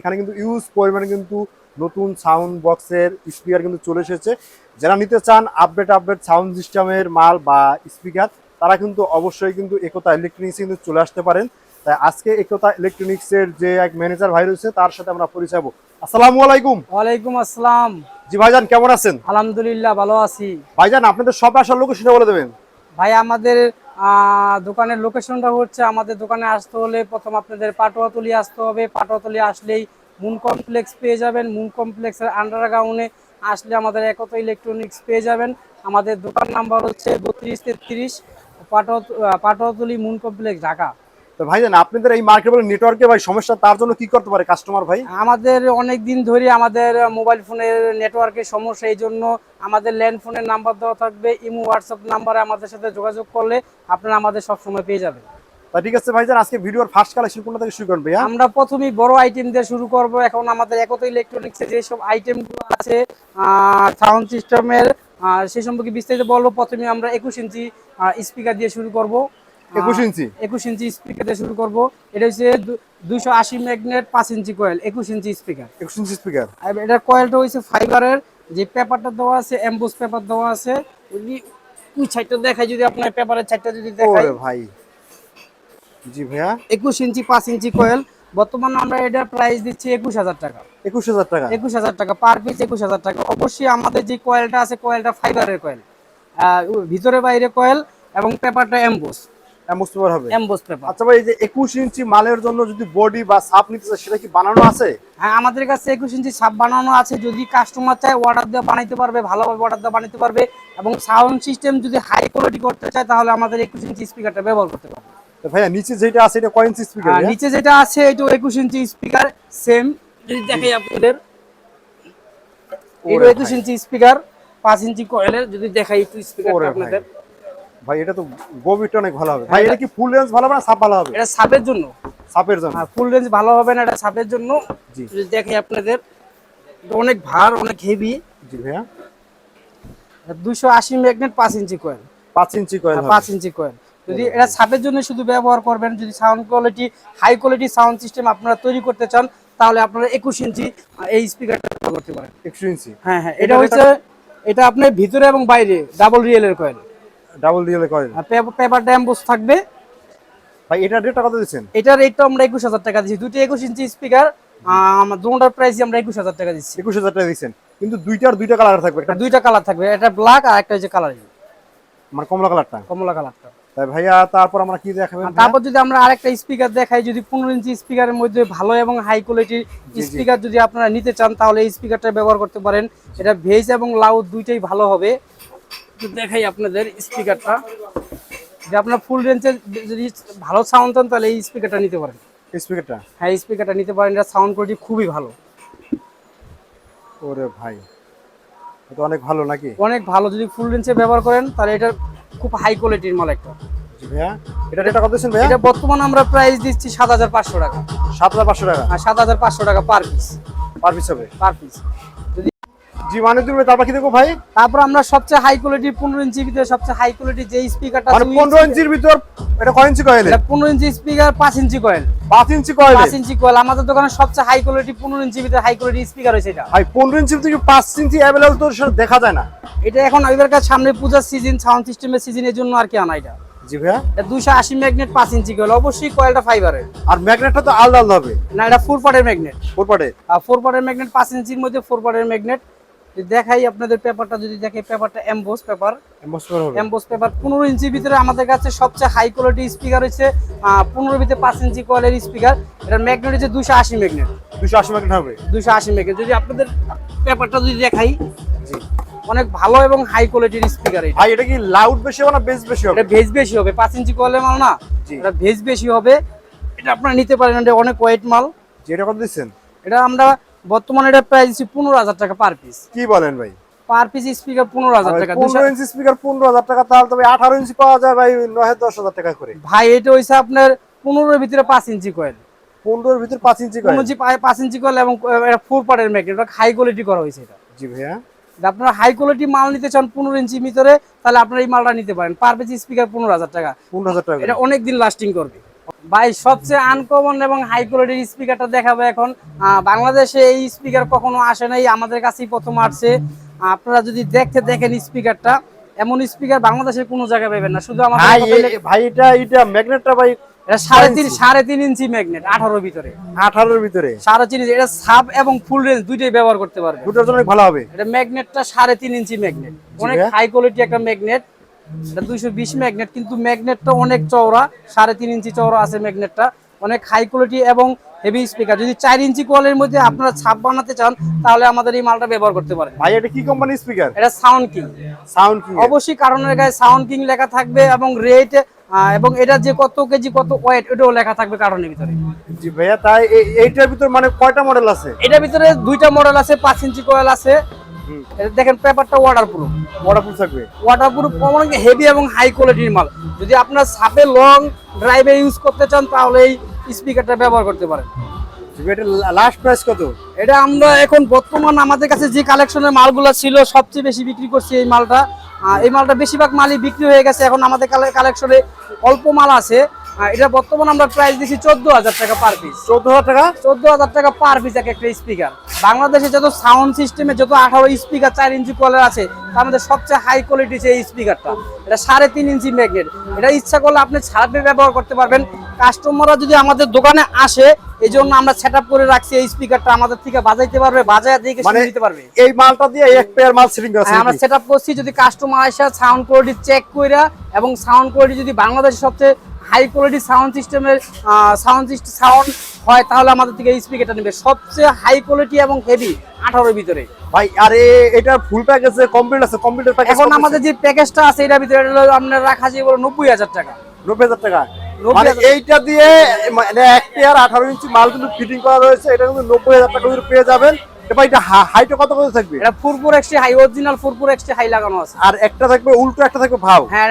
এখানে কিন্তু ইউজ পরিমাণে কিন্তু নতুন সাউন্ড বক্সের স্পিকার কিন্তু চলে এসেছে। যারা নিতে চান আপডেট আপডেট সাউন্ড সিস্টেমের মাল বা স্পিকার তারা কিন্তু অবশ্যই কিন্তু একতা ইলেকট্রনিক্স কিন্তু চলে আসতে পারেন। তাই আজকে একতা ইলেকট্রনিক্সের যে এক ম্যানেজার ভাই রয়েছে তার সাথে আমরা পরিচয় হব আসসালামু আলাইকুম। ওয়ালাইকুম আসসালাম। জি ভাইজান কেমন আছেন? আলহামদুলিল্লাহ ভালো আছি। ভাইজান আপনাদের সব আসার লোকেশনটা বলে দেবেন। ভাই আমাদের দোকানের লোকেশনটা হচ্ছে আমাদের দোকানে আসতে হলে প্রথম আপনাদের পাটোয়াতলি আসতে হবে। পাটোয়াতলি আসলেই মুন কমপ্লেক্স পেয়ে যাবেন। মুন কমপ্লেক্সের আন্ডারগ্রাউন্ডে আসলে আমাদের একত ইলেকট্রনিক্স পেয়ে যাবেন। আমাদের দোকান নাম্বার হচ্ছে বত্রিশ তেত্রিশ পাটোয়া পাটোয়াতলি মুন কমপ্লেক্স ঢাকা। তো ভাইজান আপনাদের এই মার্কেটের নেটওয়ার্কে ভাই সমস্যা তার জন্য কি করতে পারে কাস্টমার ভাই? আমাদের অনেক দিন ধরে আমাদের মোবাইল ফোনের নেটওয়ার্কের সমস্যা এই জন্য আমাদের ল্যান্ড ফোনের নাম্বার দেওয়া থাকবে ইমো হোয়াটসঅ্যাপ নাম্বারে আমাদের সাথে যোগাযোগ করলে আপনারা আমাদের সব সময় পেয়ে যাবেন। তা ঠিক আছে ভাইজান আজকে ভিডিওর ফার্স্ট কালেকশন কোনটা থেকে শুরু ভাইয়া? আমরা প্রথমেই বড় আইটেম দিয়ে শুরু করব এখন আমাদের একত ইলেকট্রনিক্সের যেসব আইটেমগুলো আছে সাউন্ড সিস্টেমের সেই সম্পর্কে বিস্তারিত বলব। প্রথমে আমরা একুশ ইঞ্চি স্পিকার দিয়ে শুরু করব। একুশ ইঞ্চি? একুশ ইঞ্চি স্পিকার দিয়ে শুরু করব। এটা হচ্ছে দুইশো আশি ম্যাগনেট পাঁচ ইঞ্চি কয়েল একুশ ইঞ্চি স্পিকার একুশ ইঞ্চি স্পিকার আর এটার কয়েলটা হচ্ছে ফাইবারের যে পেপারটা দেওয়া আছে এমবোস পেপার দেওয়া আছে ওই সাইডটা দেখাই যদি আপনার পেপারের সাইডটা যদি ওরে ভাই। জি ভাইয়া। একুশ ইঞ্চি পাঁচ ইঞ্চি কয়েল বর্তমানে আমরা এটার প্রাইস দিচ্ছি একুশ হাজার টাকা। একুশ হাজার টাকা। একুশ হাজার টাকা পার পিস একুশ হাজার টাকা। অবশ্যই আমাদের যে কয়েলটা আছে কয়েলটা ফাইবারের কয়েল ভিতরে বাইরে কয়েল এবং পেপারটা এমবোস পেপার হবে? এমবোস পেপার আচ্ছা ভাই এই যে একুশ ইঞ্চি মালের জন্য যদি বডি বা সাপ নিতে চায় সেটা কি বানানো আছে? হ্যাঁ আমাদের কাছে একুশ ইঞ্চি সাপ বানানো আছে। যদি কাস্টমার চায় অর্ডার দিয়ে বানাইতে পারবে ভালোভাবে অর্ডার দিয়ে বানাইতে পারবে। এবং সাউন্ড সিস্টেম যদি হাই কোয়ালিটি করতে চায় তাহলে আমাদের একুশ ইঞ্চি স্পিকারটা ব্যবহার করতে পারবে। তো ভাইয়া নিচে যেটা আছে এটা কয় ইঞ্চি স্পিকার নিচে যেটা আছে এটা একুশ ইঞ্চি স্পিকার সেম যদি দেখাই আপনাদের। এটা ওরে একুশ ভাই। ইঞ্চি স্পিকার পাঁচ ইঞ্চি কয়েলের যদি দেখাই একটু স্পিকার আপনাদের। ভাই এটা তো গভীরটা অনেক ভালো হবে। ভাই এটা কি ফুল রেঞ্জ ভালো হবে না সাপ ভালো হবে? এটা সাপের জন্য। সাপের জন্য। হ্যাঁ ফুল রেঞ্জ ভালো হবে না এটা সাপের জন্য। জি। দেখাই আপনাদের অনেক ভার অনেক হেভি জি ভাইয়া। দুশো আশি ম্যাগনেট পাঁচ ইঞ্চি কয়েল পাঁচ ইঞ্চি কয়েল হবে। পাঁচ ইঞ্চি কয়েল যদি এটা ছাপের জন্য শুধু ব্যবহার করবেন যদি sound quality high quality sound system আপনারা তৈরি করতে চান তাহলে আপনারা একুশ ইঞ্চি এই স্পিকারটা ব্যবহার করতে পারেন। একশো ইঞ্চি? হ্যাঁ হ্যাঁ এটা এটা হচ্ছে এটা আপনার ভিতরে এবং বাইরে ডাবল রিয়েলের কয়েল ডাবল ডিএল কয়েল আর পেপার ড্যাম্বোস থাকবে। ভাই এটা রেটটা কত দিচ্ছেন? এটার রেটটা আমরা একুশ হাজার টাকা দিচ্ছি দুটো একুশ ইঞ্চি স্পিকার আমার দুটার প্রাইস আমরা একুশ হাজার টাকা দিচ্ছি। একুশ হাজার টাকা দিচ্ছেন। কিন্তু দুইটার দুইটা কালার থাকবে। একটা দুইটা কালার থাকবে। একটা ব্ল্যাক আর একটা হচ্ছে কালার মানে কমলা কালারটা কমলা কালারটা তাই ভাইয়া তারপর আমরা কি দেখাবেন তারপর যদি আমরা আরেকটা স্পিকার দেখাই যদি পনেরো ইঞ্চি স্পিকারের মধ্যে ভালো এবং হাই কোয়ালিটির স্পিকার যদি আপনারা নিতে চান তাহলে এই স্পিকারটা ব্যবহার করতে পারেন। এটা ভেজ এবং লাউড দুইটাই ভালো হবে। একটু দেখাই আপনাদের স্পিকারটা। যে আপনার ফুল রেঞ্জের যদি ভালো সাউন্ড চান তাহলে এই স্পিকারটা নিতে পারেন। স্পিকারটা? হ্যাঁ স্পিকারটা নিতে পারেন এটা সাউন্ড কোয়ালিটি খুবই ভালো। ওরে ভাই এটা অনেক ভালো নাকি? অনেক ভালো যদি ফুল রেঞ্জে ব্যবহার করেন তাহলে এটা খুব হাই কোয়ালিটির মাল একটা। ভাইয়া এটা রেটটা কত দিচ্ছেন ভাইয়া? এটা বর্তমানে আমরা প্রাইস দিচ্ছি সাত হাজার পাঁচশো টাকা। সাত হাজার পাঁচশো টাকা। আর সাত হাজার পাঁচশো টাকা পার পিস পার পিস হবে? পার পিস জি মানে তুমি তারপর কি দেখো ভাই? তারপর আমরা সবচেয়ে হাই কোয়ালিটি পনেরো ইঞ্চি ভিতরে সবচেয়ে হাই কোয়ালিটি যে স্পিকারটা মানে ইঞ্চির ভিতর এটা কয় ইঞ্চি কয়েল? পনেরো ইঞ্চি স্পিকার ইঞ্চি কয়েল ইঞ্চি কয়েল? ইঞ্চি কয়েল আমাদের দোকানে সবচেয়ে হাই কোয়ালিটি পনেরো ইঞ্চি ভিতরে হাই কোয়ালিটি স্পিকার এটা। ভাই ইঞ্চি ইঞ্চি তো সেটা দেখা যায় না? এটা এখন এবার সামনে পূজার সিজন সাউন্ড সিস্টেমের সিজনের জন্য আর কি আনা এটা। জি ভাইয়া। এটা দুশো আশি ম্যাগনেট পাঁচ ইঞ্চি কয়েল অবশ্যই কয়েলটা ফাইবারের আর ম্যাগনেটটা তো আলাদা আলাদা হবে। না এটা ফোর পার্টের ম্যাগনেট ফোর আর ফোর পার্টের ম্যাগনেট পাঁচ ইঞ্চির মধ্যে ফোর পার্টের ম্যাগনেট দেখাই আপনাদের পেপারটা যদি দেখে পেপারটা এমবোস পেপার এমবোস হবে। এমবোস পেপার পনেরো ইঞ্চি ভিতরে আমাদের কাছে সবচেয়ে হাই কোয়ালিটি স্পিকার হচ্ছে পনেরো ভিতরে পাঁচ ইঞ্চি কোয়ালিটির স্পিকার এটা ম্যাগনেট হচ্ছে দুশো আশি ম্যাগনেট দুশো আশি ম্যাগনেট হবে। দুশো আশি ম্যাগনেট যদি আপনাদের পেপারটা যদি দেখাই জি। অনেক ভালো এবং হাই কোয়ালিটির স্পিকার এটা। ভাই এটা কি লাউড বেশি হবে না বেস বেশি হবে? এটা ভেজ বেশি হবে। পাঁচ ইঞ্চি কোয়ালের মাল না। এটা ভেজ বেশি হবে। এটা আপনারা নিতে পারেন এটা অনেক ওয়েট মাল। যেটা কত দিচ্ছেন। এটা আমরা বর্তমানে এটা প্রাইস দিচ্ছি পনেরো হাজার টাকা পার পিস কি বলেন ভাই? পার পিস স্পিকার পনেরো হাজার টাকা পনেরো ইঞ্চি স্পিকার পনেরো হাজার টাকা তাহলে তবে আঠারো ইঞ্চি পাওয়া যায় ভাই নয় দশ হাজার টাকা করে। ভাই এটা হয়েছে আপনার পনেরোর ভিতরে পাঁচ ইঞ্চি কয়েল পনেরোর ভিতর পাঁচ ইঞ্চি করে পনেরো ইঞ্চি পায়ে পাঁচ ইঞ্চি কয়েল এবং এটা ফোর পার্টের ম্যাগনেট এটা হাই কোয়ালিটি করা হয়েছে এটা। জি ভাইয়া। আপনারা হাই কোয়ালিটি মাল নিতে চান পনেরো ইঞ্চি ভিতরে তাহলে আপনারা এই মালটা নিতে পারেন। পার পিস স্পিকার পনেরো হাজার টাকা। পনেরো হাজার টাকা এটা অনেক দিন লাস্টিং করবে। ভাই সবচেয়ে আনকমন এবং হাই কোয়ালিটির স্পিকারটা দেখাবো এখন। বাংলাদেশে এই স্পিকার কখনো আসে নাই আমাদের কাছেই প্রথম আসছে। আপনারা যদি দেখতে দেখেন স্পিকারটা এমন স্পিকার বাংলাদেশের কোনো জায়গায় পাবেন না। শুধু আমাদের ভাই এটা এটা ম্যাগনেটটা ভাই সাড়ে তিন ইঞ্চি। সাড়ে তিন ইঞ্চি ম্যাগনেট আঠারোর ভিতরে। আঠারোর ভিতরে? সাড়ে তিন ইঞ্চি এটা সাব এবং ফুল রেঞ্জ দুইটাই ব্যবহার করতে পারবে দুটোর জন্য ভালো হবে। এটা ম্যাগনেটটা সাড়ে তিন ইঞ্চি ম্যাগনেট অনেক হাই কোয়ালিটি একটা ম্যাগনেট এটা দুইশো বিশ ম্যাগনেট কিন্তু ম্যাগনেটটা অনেক চওড়া সাড়ে তিন ইঞ্চি চওড়া আছে ম্যাগনেটটা অনেক হাই কোয়ালিটি এবং হেভি স্পিকার যদি চার ইঞ্চি কোয়ালের মধ্যে আপনারা ছাপ বানাতে চান তাহলে আমাদের এই মালটা ব্যবহার করতে পারেন। ভাই এটা কি কোম্পানির স্পিকার এটা সাউন্ড কিং সাউন্ড কি অবশ্যই কারণের গায়ে সাউন্ড কিং লেখা থাকবে এবং রেট এবং এটা যে কত কেজি কত ওয়েট এটাও লেখা থাকবে কারণের ভিতরে। জি ভাইয়া তাই এইটার ভিতর মানে কয়টা মডেল আছে? এটার ভিতরে দুইটা মডেল আছে পাঁচ ইঞ্চি কোয়েল আছে এটা দেখেন পেপারটা ওয়াটার প্রুফ ওয়াটারপ্রুফ থাকবে ওয়াটারপ্রুফ অনেক হেভি এবং হাই কোয়ালিটির মাল। যদি আপনার সাপে লং ড্রাইভে ইউজ করতে চান তাহলে এই স্পিকারটা ব্যবহার করতে পারেন। এটা লাস্ট প্রাইস কত? এটা আমরা এখন বর্তমান আমাদের কাছে যে কালেকশনের মালগুলো ছিল সবচেয়ে বেশি বিক্রি করছি এই মালটা। এই মালটা বেশিরভাগ মালই বিক্রি হয়ে গেছে। এখন আমাদের কালেকশনে অল্প মাল আছে। এটা বর্তমান আমরা প্রাইস দিচ্ছি চোদ্দ হাজার টাকা পার পিস চোদ্দ হাজার টাকা? চোদ্দ হাজার টাকা পার পিস এক একটা স্পিকার বাংলাদেশে যত সাউন্ড সিস্টেমে যত আঠারো স্পিকার চার ইঞ্চি কলের আছে তার মধ্যে সবচেয়ে হাই কোয়ালিটি এই স্পিকারটা এটা সাড়ে তিন ইঞ্চি ম্যাগনেট এটা ইচ্ছা করলে আপনি ছাড়বে ব্যবহার করতে পারবেন। কাস্টমাররা যদি আমাদের দোকানে আসে এই জন্য আমরা সেট করে রাখছি এই স্পিকারটা আমাদের থেকে বাজাইতে পারবে বাজায় দেখে মানে শুনে দিতে পারবে। এই মালটা দিয়ে এক পেয়ার মাল সেটিং করা আছে হ্যাঁ, আমরা? সেট করছি যদি কাস্টমার আসে সাউন্ড কোয়ালিটি চেক কইরা এবং সাউন্ড কোয়ালিটি যদি বাংলাদেশের সবচেয়ে হাই কোয়ালিটি সাউন্ড সিস্টেমের সাউন্ড সিস্টেম সাউন্ড হয় তাহলে আমাদের থেকে এই স্পিকারটা নেবে। সবচেয়ে হাই কোয়ালিটি এবং হেভি আঠারোর ভিতরে। ভাই আর এ- এটার ফুল প্যাকেজ কমপ্লিট আছে কমপ্লিটের প্যাকেজ এখন আমাদের যে প্যাকেজটা আছে এটার ভিতরে আপনার রাখা যায় বলো নব্বই হাজার টাকা। নব্বই হাজার টাকা। মানে এইটা দিয়ে মানে এক পেয়ার আঠারো ইঞ্চি মাল কিন্তু ফিটিং করা রয়েছে এটা কিন্তু নব্বই হাজার টাকা পেয়ে যাবেন। এবার এটা হাইটে কত কত থাকবে? এটা ফুরপুর এক্সটি হাই অরিজিনাল ফুরপুর এক্সটি হাই লাগানো আছে। আর একটা থাকবে উল্টো একটা থাকবে ভাও। হ্যাঁ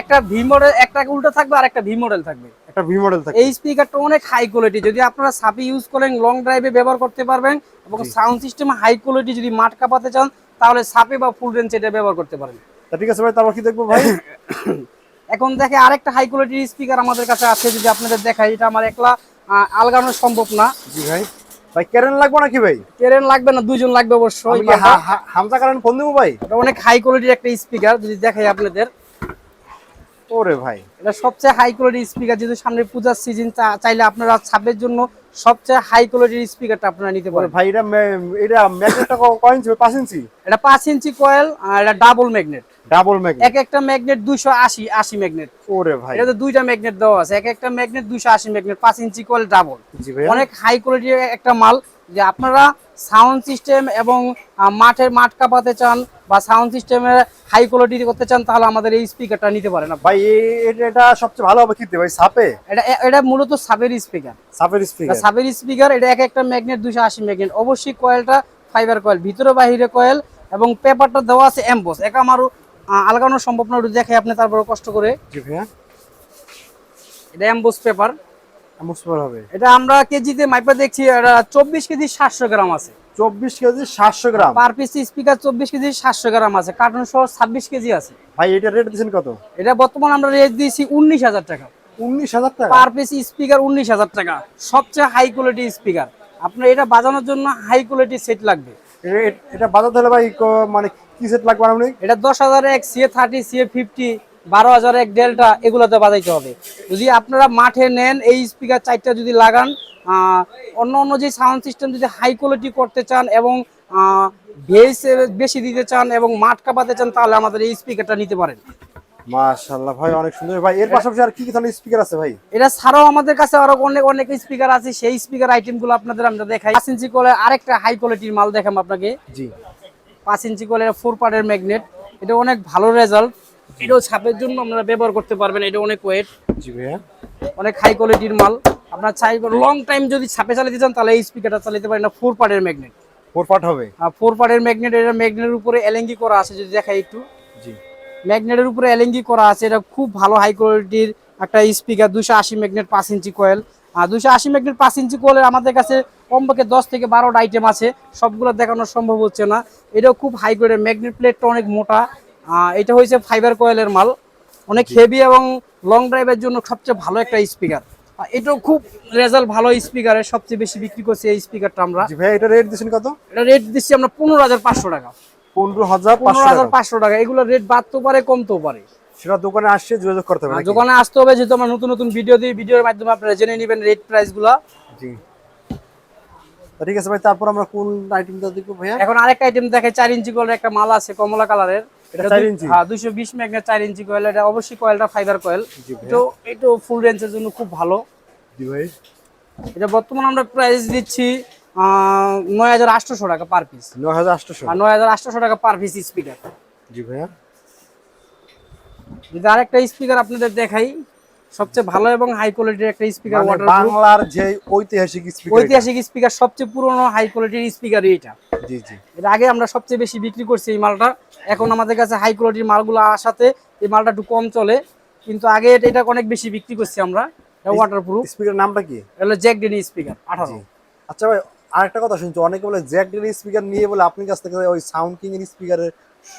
একটা ভি মডেল একটা উল্টো থাকবে আর একটা ভি মডেল থাকবে। একটা ভি মডেল থাকবে। এই স্পিকারটা অনেক হাই কোয়ালিটি যদি আপনারা সাপি ইউজ করেন লং ড্রাইভে ব্যবহার করতে পারবেন এবং সাউন্ড সিস্টেম হাই কোয়ালিটি যদি মাঠ কাঁপাতে চান তাহলে সাপে বা ফুল রেঞ্জ এটা ব্যবহার করতে পারেন। তা ঠিক আছে ভাই তারপর কি দেখব ভাই? এখন দেখে আরেকটা হাই কোয়ালিটির স্পিকার আমাদের কাছে আছে যদি আপনাদের দেখাই এটা আমার একলা আলগানো সম্ভব না। জি ভাই। ভাই কেরেন লাগবে নাকি ভাই? ট্রেন লাগবে না দুইজন লাগবে অবশ্যই হামজা কারেন ফোন দেবো ভাই? এটা অনেক হাই কোয়ালিটির একটা স্পিকার যদি দেখাই আপনাদের। ওরে ভাই। এটা সবচেয়ে হাই কোয়ালিটির স্পিকার যেহেতু সামনে পূজার সিজন চাইলে আপনারা ছাপের জন্য সবচেয়ে হাই কোয়ালিটির স্পিকারটা আপনারা নিতে পারেন। ভাই এটা এটা ম্যাগনেটটা কয় ইঞ্চি পাঁচ ইঞ্চি এটা পাঁচ ইঞ্চি কয়েল আর এটা ডাবল ম্যাগনেট ডাবল ম্যাগনেট এক একটা ম্যাগনেট দুইশো আশি আশি ম্যাগনেট ওরে ভাই। এটাতে দুইটা ম্যাগনেট দেওয়া আছে। এক একটা ম্যাগনেট দুইশো আশি ম্যাগনেট পাঁচ ইঞ্চি কয়েল ডাবল অনেক হাই কোয়ালিটির একটা মাল যে আপনারা সাউন্ড সিস্টেম এবং মাঠের মাঠ কাঁপাতে চান বা সাউন্ড সিস্টেমের হাই কোয়ালিটি করতে চান তাহলে আমাদের এই স্পিকারটা নিতে পারেন। ভাই এটা- সবচেয়ে ভালো হবে কিনতে ভাই সাপে? এটা এটা মূলত সাবের স্পিকার সাপের স্পিকার সাবের স্পিকার এটা এক একটা ম্যাগনেট দুইশো আশি ম্যাগনেট অবশ্যই কয়েলটা ফাইবার কয়েল ভিতরে বাহিরে কয়েল এবং পেপারটা দেওয়া আছে এমবোস একা আমারও আহ, আলগানো সম্ভব না একটু দেখে আপনি তারপরে কষ্ট করে। জি ভাইয়া। এটা এমবোস পেপার। মুসফর হবে। এটা আমরা কেজিতে মাইপা দেখছি এটা চব্বিশ কেজি সাতশো গ্রাম আছে। চব্বিশ কেজি সাতশো গ্রাম। পার পিস স্পিকার চব্বিশ কেজি সাতশো গ্রাম আছে কার্টুন সহ ছাব্বিশ কেজি আছে। ভাই এটা রেট দিচ্ছেন কত? এটা বর্তমান আমরা রেট দিয়েছি উনিশ হাজার টাকা। উনিশ হাজার টাকা? পার পিস স্পিকার উনিশ হাজার টাকা সবচেয়ে হাই কোয়ালিটি স্পিকার আপনার এটা বাজানোর জন্য হাই কোয়ালিটি সেট লাগবে। এটা বাজাতে হলে ভাই মানে কি সেট লাগবে আপনি এটা দশ হাজার এক সিএ থার্টি সিএ ফিফটি বারো হাজার এক ডেল্টা এগুলোতে বাজাইতে হবে। যদি আপনারা মাঠে নেন এই স্পিকার চারটা যদি লাগান অন্য অন্য যে সাউন্ড সিস্টেম যদি হাই কোয়ালিটি করতে চান এবং ভেস বেশি দিতে চান এবং মাঠ কাঁপাতে চান তাহলে আমাদের এই স্পিকারটা নিতে পারেন। মাশাআল্লাহ ভাই অনেক সুন্দর। ভাই এর পাশাপাশি আর কি কি ধরনের স্পিকার আছে ভাই? এটা ছাড়াও আমাদের কাছে আরও অনেক অনেক স্পিকার আছে। সেই স্পিকার আইটেমগুলো আপনাদের আমরা দেখাই। ইঞ্চি করে আরেকটা হাই কোয়ালিটির মাল দেখাম আপনাকে। জি। পাঁচ ইঞ্চি করে ফোর পার্টের ম্যাগনেট এটা অনেক ভালো রেজাল্ট এটাও ছাপের জন্য আপনারা ব্যবহার করতে পারবেন। এটা অনেক ওয়েট জি ভাইয়া। অনেক হাই কোয়ালিটির মাল। আপনার চাই লং টাইম যদি ছাপে চালাতে চান তাহলে এই স্পিকারটা চালাতে পারেন। না ফোর পার্টের ম্যাগনেট ফোর পার্ট হবে? আর ফোর পার্টের ম্যাগনেট এটা ম্যাগনেটের উপরে এলেঙ্গি করা আছে যদি দেখাই একটু। জি। ম্যাগনেটের উপরে এলেঙ্গি করা আছে। এটা খুব ভালো হাই কোয়ালিটির একটা স্পিকার দুশো আশি ম্যাগনেট পাঁচ ইঞ্চি কয়েল দুশো আশি ম্যাগনেট পাঁচ ইঞ্চি কয়েলের আমাদের কাছে কমপক্ষে দশ থেকে বারোটা আইটেম আছে। সবগুলো দেখানো সম্ভব হচ্ছে না। এটাও খুব হাই কোয়ালিটির ম্যাগনেট প্লেটটা অনেক মোটা। এটা হয়েছে ফাইবার কয়েলের মাল। অনেক হেভি এবং লং ড্রাইভের জন্য সবচেয়ে ভালো একটা স্পিকার এটাও খুব রেজাল্ট ভালো স্পিকারের সবচেয়ে বেশি বিক্রি করছে এই স্পিকারটা আমরা। জি ভাইয়া এটা রেট দিচ্ছেন কত? এটা রেট দিচ্ছি আমরা পনেরো হাজার পাঁচশো টাকা। পনেরো হাজার পনেরো হাজার পাঁচশো টাকা। এগুলো রেট বাড়তেও পারে কমতেও পারে। সেটা দোকানে আসছে যোগাযোগ করতে হবে দোকানে আসতে হবে যেহেতু আমরা নতুন নতুন ভিডিও দিই ভিডিওর মাধ্যমে আপনারা জেনে নেবেন রেট প্রাইসগুলা। জি। ঠিক আছে ভাই তারপর আমরা কোন আইটেমটা দেখব ভাইয়া? এখন আরেকটা আইটেম দেখে চার ইঞ্চি কয়েলের একটা মাল আছে কমলা কালারের। এটা 4 ইঞ্চি? হ্যাঁ দুইশো বিশ ম্যাগনেট চার ইঞ্চি কয়েল এটা অবশ্যই কয়েলটা ফাইবার কয়েল তো এটা ফুল রেঞ্জের জন্য খুব ভালো। জি ভাই। এটা বর্তমানে আমরা প্রাইস দিচ্ছি নয় হাজার আটশোশো টাকা পার পিস নয় হাজার আটশোশো। আর নয় হাজার আটশোশো টাকা পার পিস স্পিকার জি ভাইয়া। যদি আরেকটা স্পিকার আপনাদের দেখাই সবচেয়ে ভালো এবং হাই কোয়ালিটির একটা স্পিকার মানে ওয়াটার বাংলার যে ঐতিহাসিক স্পিকার ঐতিহাসিক স্পিকার সবচেয়ে পুরনো হাই কোয়ালিটির স্পিকার এটা। জি জি। এর আগে আমরা সবচেয়ে বেশি বিক্রি করছি এই মালটা। এখন আমাদের কাছে হাই কোয়ালিটির মালগুলো আসাতে এই মালটা একটু কম চলে। কিন্তু আগে এটা এটা অনেক বেশি বিক্রি করছি আমরা। ওয়াটার প্রুফ স্পিকার নামটা কি? হলো জ্যাক ডেনি স্পিকার আঠারো। জি। আচ্ছা ভাই আরেকটা কথা শুনছি। অনেকে বলে জ্যাক ডেলি স্পিকার নিয়ে বলে আপনার কাছ থেকে ওই সাউন্ড কিং এর স্পিকারের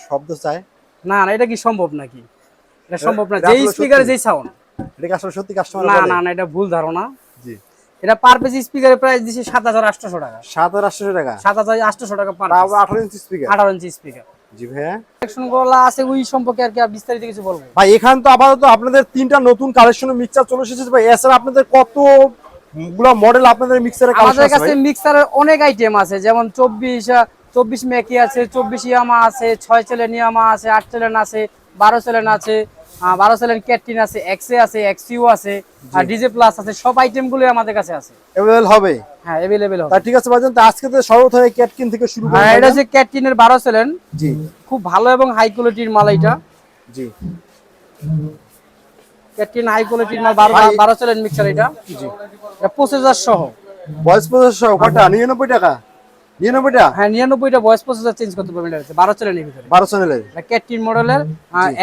শব্দ চায়। না না এটা কি সম্ভব নাকি? এটা সম্ভব না। যেই স্পিকারে? যেই সাউন্ড এটা কি আসলে সত্যি কাস্টমার না না না এটা ভুল ধারণা। জি। এটা পার পিস স্পিকারের প্রাইস দিছি সাত হাজার আটশোশো টাকা। সাত হাজার আটশো টাকা? সাত হাজার আটশোশো টাকা পার তারপর আঠারো ইঞ্চি স্পিকার আঠারো ইঞ্চি স্পিকার জি ভাইয়া। কালেকশনগুলো আছে ওই সম্পর্কে আর কি বিস্তারিত কিছু বলব? ভাই এখান তো আপাতত আপনাদের তিনটা নতুন কালেকশনের মিক্সার চলে এসেছে ভাই। এছাড়া আপনাদের কতগুলা মডেল আপনাদের মিক্সারের কালেকশন আছে কাছে মিক্সারের অনেক আইটেম আছে যেমন চব্বিশ চব্বিশ মেকি আছে চব্বিশ ইয়ামা আছে ছয় চ্যালেন ইয়ামা আছে আট চ্যালেন আছে বারো চ্যালেন আছে বারো চ্যালেন ক্যাটিন আছে এক্সে আছে এক্সইউ আছে আর ডিজে প্লাস আছে সব আইটেমগুলো আমাদের কাছে আছে। অ্যাভেলেবল হবে? হ্যাঁ হবে। ঠিক আছে ভাইজান তা আজকে তো সর্বপ্রথমে ক্যাটকিন থেকে শুরু করি এটা হচ্ছে চ্যালেন জি। খুব ভালো এবং হাই কোয়ালিটির মাল এটা। জি। হাই কোয়ালিটির মাল বারো ভাই- বারো চ্যালেন মিক্সার এটা। জি। এটা প্রসেসর সহ। বয়স পঁচাশ কটা? নিরানব্বই টাকা? নিরানব্বই হ্যাঁ নিরানব্বইটা ভয়েস প্রসেসর চেঞ্জ করতে পারবেন এটা বারো চ্যালেনের ভিতরে। বারো চ্যানেলের ক্যাটিন মডেলের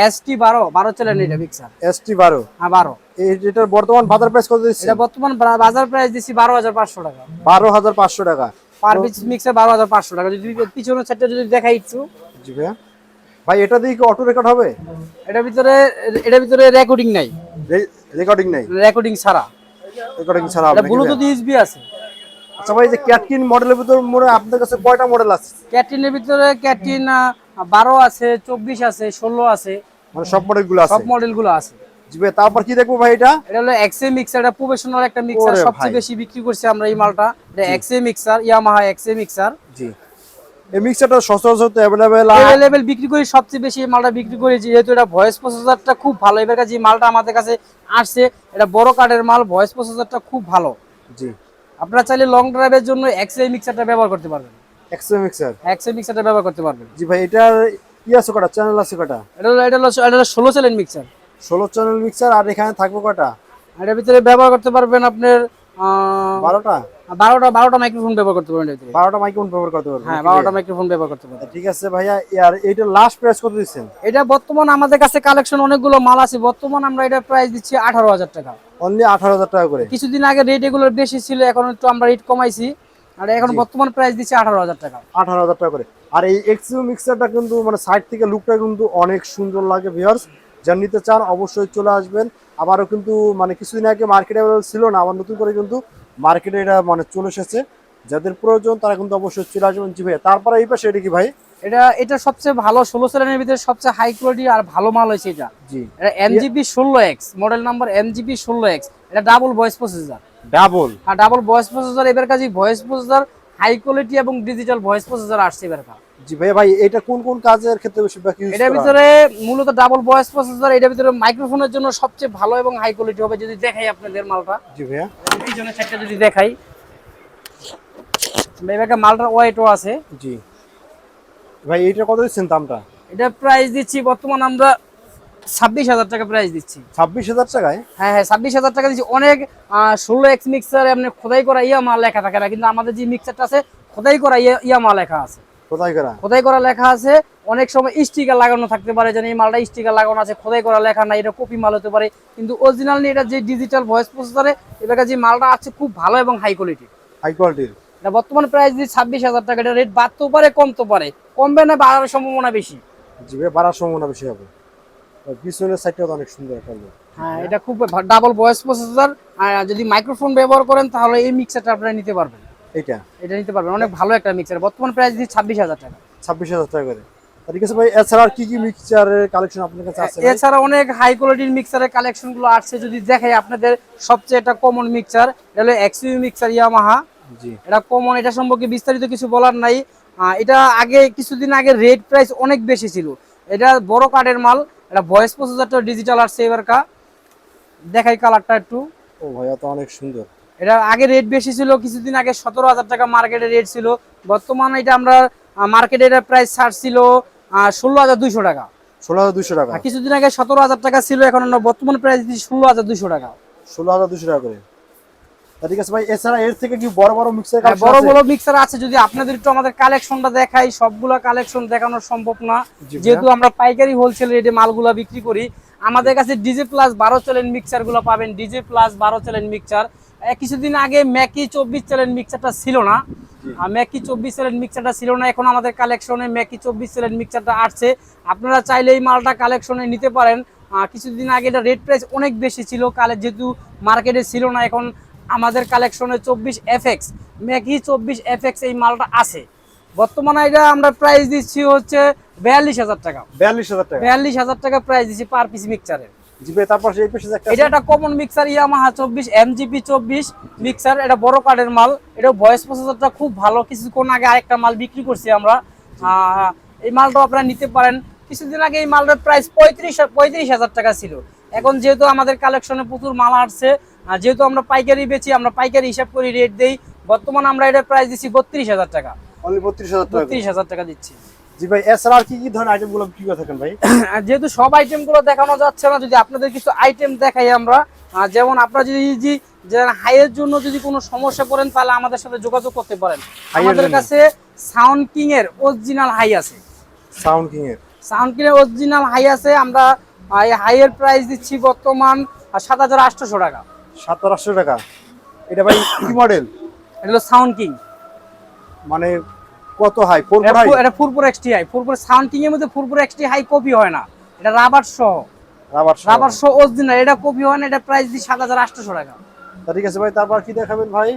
এস টি বারো বারো চ্যালেন এটা মিক্সার এস টি বারো। হ্যাঁ বারো। এটার বর্তমান বাজার প্রাইস কত দিচ্ছে এটা বর্তমান বাজার প্রাইস দিচ্ছি বারো হাজার পাঁচশো টাকা। বারো হাজার পাঁচশো টাকা। পার পিস মিক্সার বারো হাজার পাঁচশো টাকা। যদি পিছনের সেটটা যদি দেখাই একটু। জি ভাইয়া। ভাই এটা দিয়ে কি অটো রেকর্ড হবে? এটার ভিতরে এটার ভিতরে রেকর্ডিং নাই। রেকর্ডিং নাই। রেকর্ডিং ছাড়া। রেকর্ডিং ছাড়া এটা ব্লুটুথ ইউএসবি আছে। আচ্ছা ভাই যে ক্যাটকিন মডেলের ভিতর মনে আপনাদের কাছে কয়টা মডেল আছে? ক্যাটিনের ভিতরে আছে চব্বিশ আছে ষোলো আছে। মানে সব মডেলগুলো আছে? সব মডেলগুলো আছে তারপর কি দেখব ভাই এটা? এটা হলো এক্সএ মিক্সার এটা প্রফেশনাল একটা মিক্সার সবচেয়ে বেশি বিক্রি করছি আমরা এই মালটা। এটা XA mixer Yamaha XA mixer জি। এই মিক্সারটা সচরাচর অ্যাভেলেবেল বিক্রি করি সবচেয়ে বেশি মালটা বিক্রি করি যেহেতু এটা ভয়েস প্রসেসরটা খুব ভালো। এবার যে মালটা আমাদের কাছে আসছে এটা বড় কার্ডের মাল ভয়েস প্রসেসরটা খুব ভালো। জি। আপনারা চাইলে লং ড্রাইভের জন্য এক্সএ মিক্সারটা ব্যবহার করতে পারবেন। এক্সএ মিক্সার এক্সএ মিক্সারটা ব্যবহার করতে পারবেন। জি ভাই এটার কি আছে কটা? চ্যানেল আছে কটা? এটা হলো এটা এটা ষোলো চ্যানেল মিক্সার ষোলো চ্যানেল মিক্সার আর এখানে থাকব কটা? এটার ভিতরে ব্যবহার করতে পারবেন আপনার বারোটা? বারোটা বারোটা মাইক্রোফোন ব্যবহার করতে পারবেন বারোটা মাইক্রোফোন ব্যবহার করতে পারব হ্যাঁ বারোটা মাইক্রোফোন ব্যবহার করতে পারবেন। ঠিক আছে ভাইয়া আর এইটার লাস্ট প্রাইস কত দিচ্ছেন? এটা বর্তমান আমাদের কাছে কালেকশন অনেকগুলো মাল আছে। বর্তমান আমরা এটা প্রাইস দিচ্ছি আঠারো হাজার টাকা। অনলি আঠারো হাজার টাকা করে? কিছুদিন আগে রেট এগুলো বেশি ছিল এখন একটু আমরা রেট কমাইছি। আর এখন বর্তমান প্রাইস দিচ্ছি আঠারো হাজার টাকা। আঠারো হাজার টাকা করে। আর এই এক্সিও মিক্সারটা কিন্তু মানে সাইড থেকে লুকটা কিন্তু অনেক সুন্দর লাগে ভিউয়ার্স যারা নিতে চান অবশ্যই চলে আসবেন। আবারও কিন্তু মানে কিছুদিন আগে মার্কেটে ছিল না আবার নতুন করে কিন্তু মার্কেটে এটা মানে চলে এসেছে। যাদের প্রয়োজন তারা কিন্তু অবশ্যই চলে আসবেন জি ভাই তারপরে এই পাশে এটা কি ভাই? এটা এটা সবচেয়ে ভালো ষোলো সেলের ভিতরে সবচেয়ে হাই কোয়ালিটি আর ভালো মাল হয়েছে এটা। জি। এটা এমজিবি ষোলো এক্স মডেল নাম্বার এমজিবি ষোলো এক্স এটা ডাবল ভয়েস প্রসেসর ডাবল হ্যাঁ ডাবল ভয়েস প্রসেসর এবার কাছে ভয়েস প্রসেসর হাই কোয়ালিটি এবং ডিজিটাল ভয়েস প্রসেসর আসছে এবার কাছে জি ভাই ভাই এটা কোন কোন কাজের ক্ষেত্রে বেশি বাকি use এটার ভিতরে মূলত ডাবল ভয়েস প্রসেসর এটার ভিতরে মাইক্রোফোনের জন্য সবচেয়ে ভালো এবং হাই কোয়ালিটি হবে যদি দেখাই আপনাদের মালটা। জি ভাইয়া। পিছনের সাইডটা যদি দেখাই। এবার মালটার ওয়েটও আছে। জি। ভাই এইটা কত দিচ্ছেন দামটা? এটা প্রাইস দিচ্ছি বর্তমান আমরা ছাব্বিশ হাজার টাকা প্রাইস দিচ্ছি। ছাব্বিশ হাজার টাকায়? হ্যাঁ হ্যাঁ ছাব্বিশ হাজার টাকা দিচ্ছি। অনেক ষোলো এক্স মিক্সার এমনি খোদাই করা ইয়া মাল লেখা থাকে না কিন্তু আমাদের যে মিক্সারটা আছে খোদাই করা ইয়া ইয়া মাল লেখা আছে। কোথায় করা। খোদাই করা লেখা আছে অনেক সময় স্টিকার লাগানো থাকতে পারে যেন এই মালটা স্টিকার লাগানো আছে খোদাই করা লেখা নাই এটা কপি মাল হতে পারে কিন্তু অরিজিনাল এটা যে ডিজিটাল ভয়েস প্রসেসরে এবার যে মালটা আছে খুব ভালো এবং হাই কোয়ালিটি হাই কোয়ালিটির এটা বর্তমান প্রাইস দিচ্ছি ছাব্বিশ হাজার টাকা এটা রেট বাড়তেও পারে কমতেও পারে। কমবে না বাড়ার সম্ভাবনা বেশি। জি বাড়ার সম্ভাবনা বেশি হবে। পিছনের সাইডটা অনেক সুন্দর একটা। হ্যাঁ এটা খুব ডাবল ভয়েস প্রসেসর আর যদি মাইক্রোফোন ব্যবহার করেন তাহলে এই মিক্সারটা আপনারা নিতে পারবেন। এইটা? এটা নিতে পারবেন। অনেক ভালো একটা মিক্সার বর্তমান প্রাইস দিচ্ছি ছাব্বিশ হাজার টাকা। ছাব্বিশ হাজার টাকা করে। আর ঠিক আছে ভাই এছাড়া কি কি মিক্সচারের কালেকশন আপনার কাছে আছে এছাড়া অনেক হাই কোয়ালিটির মিক্সারের কালেকশনগুলো আসছে। যদি দেখাই আপনাদের সবচেয়ে কমন এটা হলো এক্সইউ ইয়ামাহা জি। এটা কমন এটা সম্পর্কে বিস্তারিত কিছু বলার নাই। এটা আগে কিছুদিন আগে রেট প্রাইস অনেক বেশি ছিল। এটা বড় কার্ডের মাল। এটা ভয়েস প্রসেসরটা ডিজিটাল আসছে এবার কা দেখাই কালারটা একটু। ও ভাইয়া তো অনেক সুন্দর। এটা আগে রেট বেশি ছিল কিছুদিন আগে সতেরো হাজার টাকা মার্কেটে রেট ছিল। বর্তমানে এটা আমরা মার্কেটে এটা প্রাইস ছাড় ছিল ষোলো হাজার দুইশো টাকা। ষোলো হাজার দুশো টাকা? কিছুদিন আগে সতেরো হাজার টাকা ছিল এখন আমরা বর্তমান প্রাইস দিচ্ছি ষোলো হাজার দুইশো টাকা। ষোলো হাজার দুশো টাকা করে। ঠিক আছে ভাই এছাড়া এর থেকে কি বড় বড় মিক্সার হ্যাঁ, বড় বড় মিক্সার আছে যদি আপনাদের একটু আমাদের কালেকশনটা দেখাই সবগুলা কালেকশন দেখানো সম্ভব না। যেহেতু আমরা পাইকারি হোলসেল রেটে মালগুলা বিক্রি করি আমাদের কাছে ডিজে প্লাস বারো চ্যালেন মিক্সারগুলো পাবেন। ডিজে প্লাস বারো চ্যালেন মিক্সার কিছুদিন আগে ম্যাকি চব্বিশ চ্যালেন মিক্সারটা ছিল না। ম্যাকি চব্বিশ চ্যালেন মিক্সারটা ছিল না। এখন আমাদের কালেকশনে ম্যাকি চব্বিশ চ্যালেন মিক্সারটা আসছে। আপনারা চাইলে এই মালটা কালেকশনে নিতে পারেন। কিছুদিন আগে এটা রেট প্রাইস অনেক বেশি ছিল। কালে যেহেতু মার্কেটে ছিল না এখন আমাদের কালেকশনে চব্বিশ এফএক্স ম্যাকি চব্বিশ এফএক্স এই মালটা আছে। বর্তমানে এটা আমরা প্রাইস দিচ্ছি হচ্ছে বিয়াল্লিশ হাজার টাকা। বিয়াল্লিশ হাজার টাকা। বিয়াল্লিশ হাজার টাকা প্রাইস দিচ্ছি পার পিস মিক্সারের তারপর সেই পেশে একটা এটা একটা কমন মিক্সার ইয়ামাহা চব্বিশ এমজিপি চব্বিশ মিক্সার এটা বড় কার্ডের মাল। এটা ভয়েস প্রসেসরটা খুব ভালো। কিছুক্ষণ আগে আরেকটা মাল বিক্রি করছি আমরা। এই মালটাও আপনারা নিতে পারেন। কিছুদিন আগে এই মালটার প্রাইস পঁয়ত্রিশ পঁয়ত্রিশ হাজার টাকা ছিল। এখন যেহেতু আমাদের কালেকশনে প্রচুর মাল আসছে যেহেতু আমরা পাইকারি বেচি আমরা পাইকারি হিসাব করি রেট দেই বর্তমানে আমরা এটা প্রাইস দিচ্ছি বত্রিশ হাজার টাকা। বত্রিশ হাজার টাকা দিচ্ছি। জি ভাই এছাড়া আর কি কি ধরনের আইটেমগুলো বিক্রি করে থাকেন ভাই? যেহেতু সব আইটেমগুলো দেখানো যাচ্ছে না যদি আপনাদের কিছু আইটেম দেখাই আমরা যেমন আপনারা যদি যে যে হাইয়ের জন্য যদি কোনো সমস্যা পড়েন তাহলে আমাদের সাথে যোগাযোগ করতে পারেন। আমাদের কাছে সাউন্ড কিং এর অরিজিনাল হাই আছে। সাউন্ড কিং এর? সাউন্ড কিং এর অরিজিনাল হাই আছে আমরা এই হাইয়ের প্রাইস দিচ্ছি বর্তমান সাত হাজার আটশোশো টাকা। সাতশো আটশো টাকা? এটা ভাই কি মডেল এটা হলো সাউন্ড কিং মানে কত হাই ফোর হাই এটা ফুরপুর এক্সটি হাই ফুরপুর সাউন্ড এর মধ্যে ফুরপুর এক্সটি হাই কপি হয় না। এটা রাবার সহ রাবার রাবার সহ অরিজিনাল এটা কপি হয় না এটা প্রাইস হাজার আটশোশো টাকা। তা ঠিক আছে ভাই তারপর কি দেখাবেন ভাই?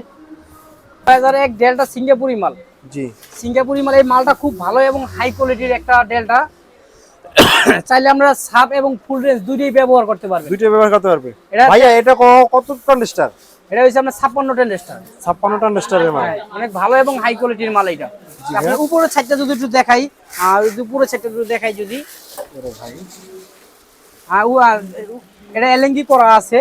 হাজার এক ডেলটা সিঙ্গাপুরি মাল। জি। সিঙ্গাপুরি মাল এই মালটা খুব ভালো এবং হাই কোয়ালিটির একটা ডেল্টা চাইলে আমরা সাব এবং ফুল রেঞ্জ দুইটাই ব্যবহার করতে পারবে। দুইটা ব্যবহার করতে পারবে। ভাইয়া এটা কত টন স্টার এটা হচ্ছে আপনার ছাপ্পান্ন টেন স্টার ছাপ্পান্ন টন স্টারের মাল। অনেক ভালো এবং হাই কোয়ালিটির মাল এটা জি আপনার উপরের সাইডটা যদি একটু দেখাই আর যদি উপরের সাইডটা একটু দেখাই যদি। ভাই। আর এটা করা আছে।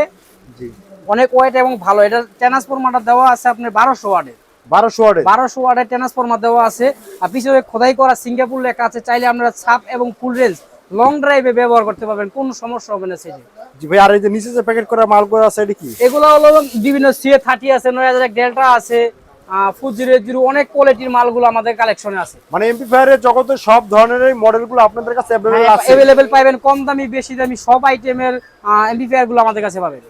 জি। অনেক ওয়েট এবং ভালো। এটা ট্রান্সফরমারটা দেওয়া আছে আপনার বারোশো ওয়ার্ডের বারোশো ওয়ার্ডে বারোশো ওয়ার্ডের ট্রান্সফরমার দেওয়া আছে। আর পিছনে খোদাই করা সিঙ্গাপুর লেখা আছে। চাইলে আমরা ছাপ এবং ফুল রেঞ্জ লং ড্রাইভে ব্যবহার করতে পারবেন। কোনো সমস্যা হবে না সেটি ভাই আর এই যে নিচে যে প্যাকেট করা মালগুলো আছে এটা কি? এগুলো হলো বিভিন্ন সিএ থার্টি আছে নয় হাজার ডেল্টা আছে অনেক কোয়ালিটির মালগুলো আমাদের কালেকশনে আছে। মানে এমপ্লিফায়ারের জগতে সব ধরনের মডেলগুলো আপনাদের কাছে আছে? অ্যাভেলেবেল পাইবেন কম দামি বেশি দামি সব আইটেমের এমপি গুলো আমাদের কাছে পাবেন।